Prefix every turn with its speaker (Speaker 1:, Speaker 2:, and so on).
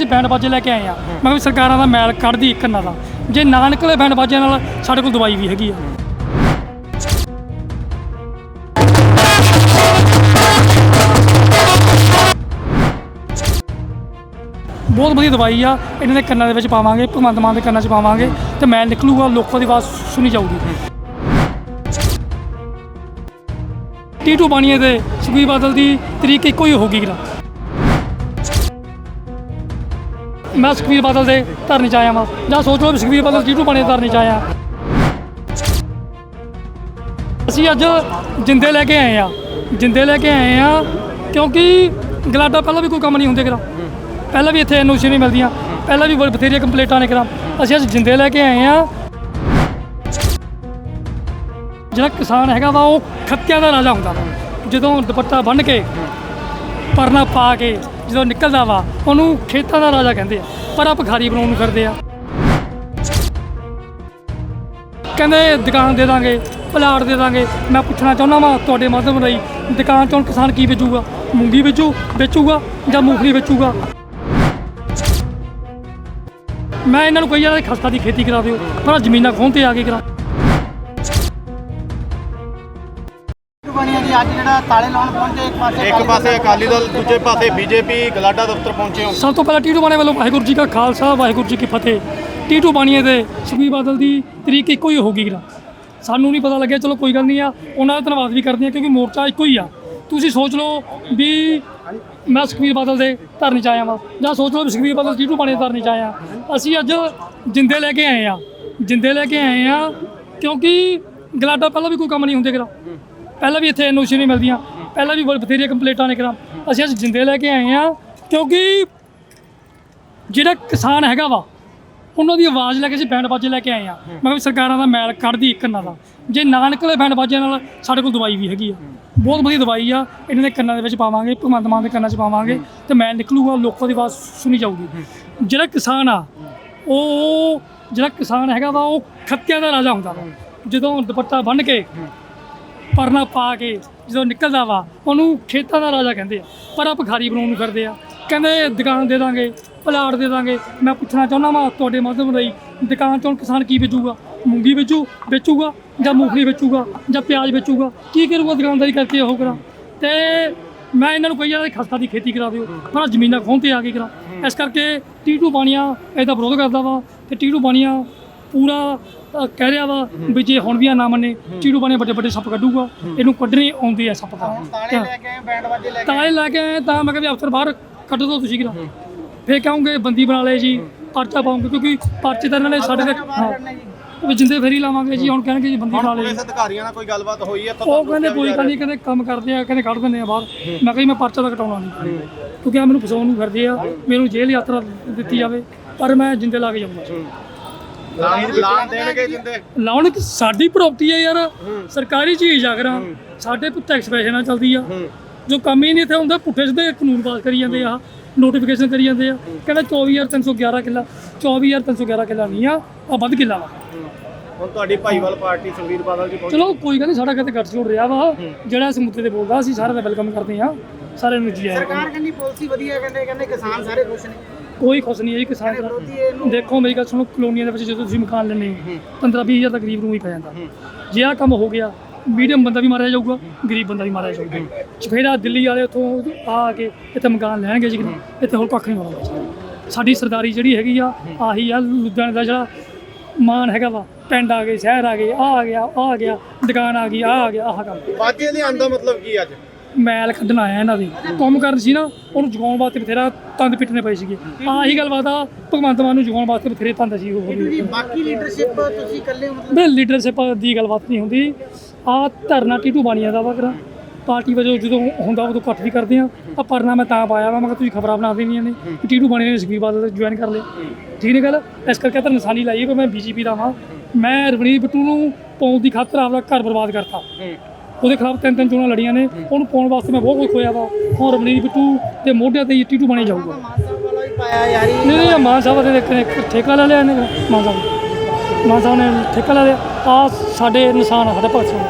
Speaker 1: ਅਸੀਂ ਬੈਂਡ ਬਾਜੇ ਲੈ ਕੇ ਆਏ ਆ। ਮੈਂ ਵੀ ਸਰਕਾਰਾਂ ਦਾ ਮੈਲ ਕੱਢਦੀ ਇੱਕ ਕੰਨਾਂ ਦਾ। ਜੇ ਨਾ ਨਿਕਲੇ ਬੈਂਡ ਬਾਜਿਆਂ ਨਾਲ ਸਾਡੇ ਕੋਲ ਦਵਾਈ ਵੀ ਹੈਗੀ ਆ। ਬਹੁਤ ਵਧੀਆ ਦਵਾਈ ਆ। ਇਹਨਾਂ ਦੇ ਕੰਨਾਂ ਦੇ ਵਿੱਚ ਪਾਵਾਂਗੇ, ਭਗਵੰਤ ਮਾਨ ਦੇ ਕੰਨਾਂ 'ਚ ਪਾਵਾਂਗੇ ਤੇ ਮੈਲ ਨਿਕਲੂਗਾ, ਲੋਕਾਂ ਦੀ ਆਵਾਜ਼ ਸੁਣੀ ਜਾਊਗੀ। ਟੀਟੂ ਬਾਣੀਏ ਦੇ ਸੁਖਬੀਰ ਬਾਦਲ ਦੀ ਤਰੀਕ ਇੱਕੋ ਹੀ ਹੋਗੀ gira ਮੈਂ ਸੁਖਬੀਰ ਬਾਦਲ ਦੇ ਧਰਨੇ ਚ ਆਇਆ ਵਾਂ, ਜਾਂ ਸੋਚ ਲਓ ਵੀ ਸੁਖਬੀਰ ਬਾਦਲ ਟੀਟੂ ਬਾਣੀਏ ਦੇ ਧਰਨੇ ਚ ਆਇਆ। ਅਸੀਂ ਅੱਜ ਜਿੰਦੇ ਲੈ ਕੇ ਆਏ ਆ, ਜਿੰਦੇ ਲੈ ਕੇ ਆਏ ਆ ਕਿਉਂਕਿ ਗਲਾਡਾ ਪਹਿਲਾਂ ਵੀ ਕੋਈ ਕੰਮ ਨਹੀਂ ਹੁੰਦੇ ਕਰਾ। ਪਹਿਲਾਂ ਵੀ ਇੱਥੇ ਐਨਓਸੀ ਨਹੀਂ ਮਿਲਦੀਆਂ, ਪਹਿਲਾਂ ਵੀ, ਬਥੇਰੀਆਂ ਕੰਪਲੇਂਟਾਂ ਨੇ ਕਰਾ। ਅਸੀਂ ਅੱਜ ਜਿੰਦੇ ਲੈ ਕੇ ਆਏ ਆ। ਜਿਹੜਾ ਕਿਸਾਨ ਹੈਗਾ ਵਾ, ਉਹ ਖੱਤਿਆਂ ਦਾ ਰਾਜਾ ਹੁੰਦਾ ਵਾ। ਜਦੋਂ ਦੁਪੱਟਾ ਬੰਨ੍ਹ ਕੇ, ਪਰਨਾ ਪਾ ਕੇ ਜਦੋਂ ਨਿਕਲਦਾ ਵਾ, ਉਹਨੂੰ ਖੇਤਾਂ ਦਾ ਰਾਜਾ ਕਹਿੰਦੇ ਆ, ਪਰ ਆ ਭਿਖਾਰੀ ਬਣਾਉਣ ਨੂੰ ਫਿਰਦੇ ਆ। ਕਹਿੰਦੇ, ਦੁਕਾਨ ਦੇ ਦਾਂਗੇ, ਪਲਾਟ ਦੇ ਦਾਂਗੇ। ਮੈਂ ਪੁੱਛਣਾ ਚਾਹੁੰਦਾ ਵਾਂ, ਤੁਹਾਡੇ ਮਾਧਿਅਮ ਰਾਹੀਂ ਦੁਕਾਨ ਚੋਂ ਕਿਸਾਨ ਕੀ ਵੇਚੂਗਾ? ਮੂੰਗੀ ਵੇਚੂ, ਵੇਚੂਗਾ ਜਾਂ ਮੂੰਗਫਲੀ ਵੇਚੂਗਾ? ਮੈਂ ਇਹਨਾਂ ਨੂੰ ਕਹੀ ਜਾਂਦਾ ਖਸਤਾ ਦੀ ਖੇਤੀ ਕਰਾ ਦਿਓ, ਪਰ ਜ਼ਮੀਨਾਂ ਖੋਹਣ ਤੇ ਆ ਕੇ ਕਰਾ
Speaker 2: ਬਣੀਆਂ ਜੀ ਅੱਜ ਜਿਹੜਾ ਤਾਲੇ ਲਾਉਣ ਪਹੁੰਚੇ ਇੱਕ ਪਾਸੇ
Speaker 3: ਇੱਕ ਪਾਸੇ ਅਕਾਲੀ ਦਲ ਦੂਜੇ ਪਾਸੇ ਬੀਜੇਪੀ ਗਲਾਡਾ ਦਫ਼ਤਰ ਪਹੁੰਚੇ ਹੋ।
Speaker 1: ਸਭ ਤੋਂ ਪਹਿਲਾਂ ਟੀਟੂ ਬਾਣੇ ਵੱਲੋਂ ਵਾਹਿਗੁਰੂ ਜੀ ਕਾ ਖਾਲਸਾ ਵਾਹਿਗੁਰੂ ਜੀ ਕੀ ਫਤਿਹ। ਟੀਟੂ ਬਾਣੀਏ ਦੇ ਸੁਖਬੀਰ ਬਾਦਲ ਦੀ ਤਰੀਕ ਇੱਕੋ ਹੀ ਹੋਗੀ gira ਸਾਨੂੰ ਨਹੀਂ ਪਤਾ ਲੱਗਿਆ ਚਲੋ ਕੋਈ ਗੱਲ ਨਹੀਂ ਆ ਉਹਨਾਂ ਦਾ ਧੰਨਵਾਦ ਵੀ ਕਰਦੇ ਆ ਕਿਉਂਕਿ ਮੋਰਚਾ ਇੱਕੋ ਹੀ ਆ। ਤੁਸੀਂ ਸੋਚ ਲਓ ਵੀ ਮੈਂ ਸੁਖਬੀਰ ਬਾਦਲ ਦੇ ਧਰਨੇ ਚ ਆਇਆ ਵਾਂ ਜਾਂ ਸੋਚ ਲਓ ਵੀ ਸੁਖਬੀਰ ਬਾਦਲ ਟੀਟੂ ਬਾਣੇ ਦੇ ਧਰਨੇ ਚ ਆਇਆ। ਅਸੀਂ ਅੱਜ ਜਿੰਦੇ ਲੈ ਕੇ ਆਏ ਆ ਜਿੰਦੇ ਲੈ ਕੇ ਆਏ ਆ ਕਿਉਂਕਿ ਗਲਾਡਾ ਪਹਿਲਾਂ ਵੀ ਕੋਈ ਕੰਮ ਨਹੀਂ ਹੁੰਦੇ ਕਰਾ। ਪਹਿਲਾਂ ਵੀ ਇੱਥੇ ਐਨਓਸੀ ਨਹੀਂ ਮਿਲਦੀਆਂ। ਪਹਿਲਾਂ ਵੀ ਬੜੀ ਬਥੇਰੀਆਂ ਕੰਪਲੇਂਟਾਂ ਨੇ ਕਰਾ। ਅਸੀਂ ਅੱਜ ਜਿੰਦੇ ਲੈ ਕੇ ਆਏ ਆ ਕਿਉਂਕਿ ਜਿਹੜਾ ਕਿਸਾਨ ਹੈਗਾ ਵਾ, ਉਹਨਾਂ ਦੀ ਆਵਾਜ਼ ਲੈ ਕੇ ਅਸੀਂ ਬੈਂਡ ਬਾਜੇ ਲੈ ਕੇ ਆਏ ਆ ਮੈਂ ਵੀ ਸਰਕਾਰਾਂ ਦਾ ਮੈਲ ਕੱਢਦੀ ਇੱਕ ਕੰਨਾਂ ਦਾ। ਜੇ ਨਾ ਨਿਕਲੇ ਬੈਂਡ ਬਾਜਿਆਂ ਨਾਲ ਸਾਡੇ ਕੋਲ ਦਵਾਈ ਵੀ ਹੈਗੀ ਆ। ਬਹੁਤ ਵਧੀਆ ਦਵਾਈ ਆ। ਇਹਨਾਂ ਦੇ ਕੰਨਾਂ ਦੇ ਵਿੱਚ ਪਾਵਾਂਗੇ, ਭਗਵੰਤ ਮਾਨ ਦੇ ਕੰਨਾਂ 'ਚ ਪਾਵਾਂਗੇ ਤੇ ਮੈਲ ਨਿਕਲੂਗਾ, ਲੋਕਾਂ ਦੀ ਆਵਾਜ਼ ਸੁਣੀ ਜਾਊਗੀ। ਜਿਹੜਾ ਕਿਸਾਨ ਆ, ਉਹ ਜਿਹੜਾ ਕਿਸਾਨ ਹੈਗਾ ਵਾ, ਉਹ ਖੱਤਿਆਂ ਦਾ ਰਾਜਾ ਹੁੰਦਾ ਵਾ। ਜਦੋਂ ਦੁਪੱਟਾ ਬੰਨ੍ਹ ਕੇ ਪਰਨਾ ਪਾ ਕੇ ਜਦੋਂ ਨਿਕਲਦਾ ਵਾ, ਉਹਨੂੰ ਖੇਤਾਂ ਦਾ ਰਾਜਾ ਕਹਿੰਦੇ ਆ। ਪਰ ਆ ਭਿਖਾਰੀ ਬਣਾਉਣ ਨੂੰ ਕਰਦੇ ਆ। ਕਹਿੰਦੇ, ਦੁਕਾਨ ਦੇ ਦਾਂਗੇ, ਪਲਾਟ ਦੇ ਦਾਂਗੇ। ਮੈਂ ਪੁੱਛਣਾ ਚਾਹੁੰਦਾ ਵਾਂ, ਤੁਹਾਡੇ ਮਾਧਿਅਮ ਰਾਹੀਂ ਦੁਕਾਨ ਚੋਂ ਕਿਸਾਨ ਕੀ ਵੇਚੂਗਾ? ਮੂੰਗੀ ਵੇਚੂ, ਵੇਚੂਗਾ ਜਾਂ ਮੂੰਗਫਲੀ ਵੇਚੂਗਾ ਜਾਂ ਪਿਆਜ਼ ਵੇਚੂਗਾ? ਕੀ ਕਰੂਗਾ ਦੁਕਾਨਦਾਰੀ ਕਰਕੇ ਉਹ ਕਰਾਂ? ਤੇ ਮੈਂ ਇਹਨਾਂ ਨੂੰ ਕਹੀ ਜਾਂਦਾ ਖਸਤਾ ਦੀ ਖੇਤੀ ਕਰਾ ਦਿਓ, ਪਰ ਜ਼ਮੀਨਾਂ ਖੋਹਣ ਤੇ ਆ ਕੇ ਕਰਾਂ। ਇਸ ਕਰਕੇ ਟੀਟੂ ਬਾਣੀਆਂ ਇਹਦਾ ਵਿਰੋਧ ਕਰਦਾ ਵਾ ਤੇ ਟੀਟੂ ਬਾਣੀਆਂ ਪੂਰਾ ਅ, ਕਹਿ ਰਿਹਾ ਵਾ ਵੀ ਜੇ ਹੁਣ ਵੀ ਆ ਨਾ ਮੰਨੇ ਟੀਟੂ ਬਾਣੀਆਂ ਵੱਡੇ ਵੱਡੇ ਸੱਪ ਕੱਢੂਗਾ ਇਹਨੂੰ ਕੱਢਣੇ ਆਉਂਦੇ ਆ ਸੱਪ ਤਾਂ।
Speaker 2: ਤਾਲੇ ਲੈ ਕੇ ਆਏ ਬੈਂਡ ਵਾਜੇ ਲੈ ਕੇ
Speaker 1: ਤਾਲੇ ਲੈ ਕੇ ਆਏ ਤਾਂ ਮੈਂ ਕਿਹਾ ਵੀ ਅਫਸਰ ਬਾਹਰ ਕੱਢ ਦੋ ਤੁਸੀਂ ਕਿਰਾ ਫੇਰ ਕਹੋਗੇ ਬੰਦੀ ਬਣਾ ਲਏ ਜੀ ਪਰਚਾ ਪਾਉਂਗੇ ਕਿਉਂਕਿ ਪਰਚੇ ਤਾਂ ਇਹਨਾਂ ਨੇ ਸਾਡੇ ਤੇ ਹਾਂ।
Speaker 2: ਕਰਨਾ ਜੀ।
Speaker 1: ਵੀ ਜਿੰਦੇ ਫੇਰੀ ਲਾਵਾਂਗੇ ਜੀ ਹੁਣ ਕਹਿਣਗੇ ਜੀ ਬੰਦੀ ਬਣਾ ਲਏ। ਜੀ।
Speaker 3: ਪੁਲਿਸ ਅਧਿਕਾਰੀਆਂ ਨਾਲ ਕੋਈ ਗੱਲਬਾਤ ਹੋਈ ਹੈ ਤਾਂ
Speaker 1: ਉਹ ਕਹਿੰਦੇ ਕੋਈ ਗੱਲ ਨਹੀਂ ਕਹਿੰਦੇ ਕੰਮ ਕਰਦੇ ਆ ਕਹਿੰਦੇ ਕੱਢ ਦਿੰਦੇ ਆ ਬਾਹਰ। ਮੈਂ ਕਿਹਾ ਜੀ ਮੈਂ ਪਰਚਾ ਤਾਂ ਕਟਾਉਣਾ ਨਹੀਂ। ਕਿਉਂਕਿ ਆ ਮੈਨੂੰ ਫਸਾਉਣ ਨੂੰ ਫਿਰਦੇ ਆ ਮੈਨੂੰ ਜੇਲ੍ਹ ਯਾਤਰਾ ਦਿੱਤੀ ਜਾਵੇ ਪਰ ਮੈਂ ਜਿੰਦੇ ਲਾ ਕੇ ਜਾਊਂਗਾ।
Speaker 3: ਲਾਣ ਦੇਣਗੇ ਜਿੰਦੇ।
Speaker 1: ਲਾਉਣ ਕਿ ਸਾਡੀ ਪ੍ਰਾਪਰਟੀ ਹੈ ਯਾਰ। ਸਰਕਾਰੀ ਚੀਜ਼ ਆ ਕਰਾਂ ਸਾਡੇ ਤੋਂ ਟੈਕਸ ਪੈਸੇ ਨਾਲ ਚੱਲਦੀ ਆ। ਜੋ ਕੰਮ ਹੀ ਨਹੀਂ ਇੱਥੇ ਹੁੰਦਾ ਪੁੱਠੇ ਸਿੱਧੇ ਕਾਨੂੰਨ ਪਾਸ ਕਰੀ ਜਾਂਦੇ ਆ। ਨੋਟੀਫਿਕੇਸ਼ਨ ਕਰੀ ਜਾਂਦੇ ਆ। ਕਹਿੰਦਾ 24311 ਕਿੱਲਾ। 24311 ਕਿੱਲਾ ਨਹੀਂ ਆ। ਆ ਵੱਧ ਕਿੱਲਾ ਵਾ।
Speaker 3: ਹੁਣ ਤੁਹਾਡੀ ਭਾਈਵਾਲ ਪਾਰਟੀ ਸੁਖਬੀਰ ਬਾਦਲ ਜੀ ਪਹੁੰਚੇ।
Speaker 1: ਚਲੋ ਕੋਈ ਗੱਲ ਨਹੀਂ ਸਾਡਾ ਕਿਤੇ ਗੱਟ ਜੁੜ ਰਿਹਾ ਵਾ। ਜਿਹੜਾ ਇਸ ਮੁੱਦੇ ਤੇ ਬੋਲਦਾ ਅਸੀਂ ਸਾਰਿਆਂ ਦਾ ਵੈਲਕਮ ਕਰਦੇ ਆ ਸਾਰਿਆਂ ਨੂੰ ਜੀ ਆਇਆਂ
Speaker 2: ਸਰਕਾਰ ਕਹਿੰਦੀ ਪਾਲਿਸੀ ਵਧੀਆ ਕਹਿੰਦੇ ਕਹਿੰਦੇ ਕਿਸਾਨ ਸਾਰੇ ਖੁਸ਼ ਨੇ।
Speaker 1: ਕੋਈ ਖੁਸ਼ ਨਹੀਂ ਹੈ ਜੀ ਕਿਸਾਨ ਦਾ। ਦੇਖੋ ਮੇਰੀ ਗੱਲ ਸੁਣੋ ਕਲੋਨੀਆਂ ਦੇ ਵਿੱਚ ਜਦੋਂ ਤੁਸੀਂ ਮਕਾਨ ਲੈਣੇ ਹੋ 15 20 ਹਜ਼ਾਰ ਦਾ ਗਰੀਬ ਨੂੰ ਹੀ ਪੈ ਜਾਂਦਾ। ਜੇ ਆ ਕੰਮ ਹੋ ਗਿਆ ਮੀਡੀਅਮ ਬੰਦਾ ਵੀ ਮਾਰਿਆ ਜਾਊਗਾ ਗਰੀਬ ਬੰਦਾ ਵੀ ਮਾਰਿਆ ਜਾਊਗਾ। ਚਫੇਰਾ ਦਿੱਲੀ ਵਾਲੇ ਉੱਥੋਂ ਆ ਕੇ ਇੱਥੇ ਮਕਾਨ ਲੈਣਗੇ ਜੀ? ਇੱਥੇ ਹੋਰ ਕੱਖ ਨਹੀਂ ਹੋਣਾ। ਸਾਡੀ ਸਰਦਾਰੀ ਜਿਹੜੀ ਹੈਗੀ ਆ ਆਹੀ ਆ ਲੁਧਿਆਣੇ ਦਾ ਜਿਹੜਾ ਮਾਨ ਹੈਗਾ ਵਾ ਪਿੰਡ ਆ ਗਏ ਸ਼ਹਿਰ ਆ ਗਏ ਆ ਆ ਗਿਆ ਆ ਆ ਗਿਆ ਦੁਕਾਨ ਆ ਗਈ ਆ ਆ ਗਿਆ ਆਹ ਕੰਮ।
Speaker 3: ਬਾਜੇ ਲਿਆਉਣ ਦਾ ਮਤਲਬ ਕੀ ਅੱਜ?
Speaker 1: ਮੈਲ ਕੱਢਣ ਆਇਆ ਇਹਨਾਂ ਦੀ। ਕੰਮ ਕਰਨ ਸੀ ਨਾ ਉਹਨੂੰ ਜਗਾਉਣ ਵਾਸਤੇ ਬਥੇਰਾ ਤੰਦ ਪਿੱਟਣੇ ਪਏ ਸੀਗੇ। ਆਹੀ ਗੱਲਬਾਤ ਆ ਭਗਵੰਤ ਮਾਨ ਨੂੰ ਜਗਾਉਣ ਵਾਸਤੇ ਬਥੇਰੇ ਤੰਦ ਸੀ ਉਹ।
Speaker 2: ਜੀ ਬਾਕੀ ਲੀਡਰਸ਼ਿਪ ਤੁਸੀਂ ਇਕੱਲੇ ਹੋ ਮਤਲਬ?
Speaker 1: ਬੇ ਲੀਡਰਸ਼ਿਪ ਦੀ ਗੱਲਬਾਤ ਨਹੀਂ ਹੁੰਦੀ। ਆ ਧਰਨਾ ਟੀਟੂ ਬਾਣੀਆਂ ਦਾ ਵਾ ਕਰਾਂ। ਪਾਰਟੀ ਵਜੋਂ ਜਦੋਂ ਹੁੰਦਾ ਉਦੋਂ ਇਕੱਠ ਵੀ ਕਰਦੇ ਆ। ਆ ਪਰਨਾ ਮੈਂ ਤਾਂ ਪਾਇਆ ਵਾ ਮੈਂ ਕਿਹਾ ਤੁਸੀਂ ਖਬਰਾਂ ਬਣਾ ਦੇਣੀਆਂ ਨੇ ਕਿ ਟੀਟੂ ਬਾਣੀਆਂ ਨੇ ਸੁਖਬੀਰ ਬਾਦਲ ਜੁਆਇਨ ਕਰ ਲਿਆ ਠੀਕ ਨੇ ਗੱਲ? ਇਸ ਕਰਕੇ ਤਾਂ ਨਿਸ਼ਾਨੀ ਲਾਈ ਕਿ ਮੈਂ ਬੀਜੇਪੀ ਦਾ ਵਾਂ। ਮੈਂ ਰਵਨੀਤ ਬਿੱਟੂ ਨੂੰ ਪਾਉਣ ਦੀ ਖਾਤਰ ਆਪਦਾ ਘਰ ਬਰਬਾਦ ਕਰਤਾ। ਉਹਦੇ ਖਿਲਾਫ ਤਿੰਨ ਤਿੰਨ ਚੋਣਾਂ ਲੜੀਆਂ ਨੇ, ਉਹਨੂੰ ਪਾਉਣ ਵਾਸਤੇ ਮੈਂ ਬਹੁਤ ਕੁਝ ਖੋਇਆ ਵਾ। ਹੁਣ ਰਵਨੀਤ ਬਿੱਟੂ ਦੇ ਮੋਢਿਆਂ ਤੇ ਹੀ ਟੀਟੂ ਬਣੇ ਜਾਊਗਾ। ਨਹੀਂ ਨਹੀਂ ਮਾਨ ਸਾਹਿਬ ਦੇ ਠੇਕਾ ਲੈ ਲਿਆ ਇਹਨੇ, ਮਾਨ ਸਾਹਿਬ ਨੇ। ਮਾਨ ਸਾਹਿਬ ਨੇ ਠੇਕਾ ਲੈ ਲਿਆ। ਆ ਸਾਡੇ ਨਿਸ਼ਾਨ ਆ, ਸਾਡੇ ਭਗਤ ਸਿੰਘ।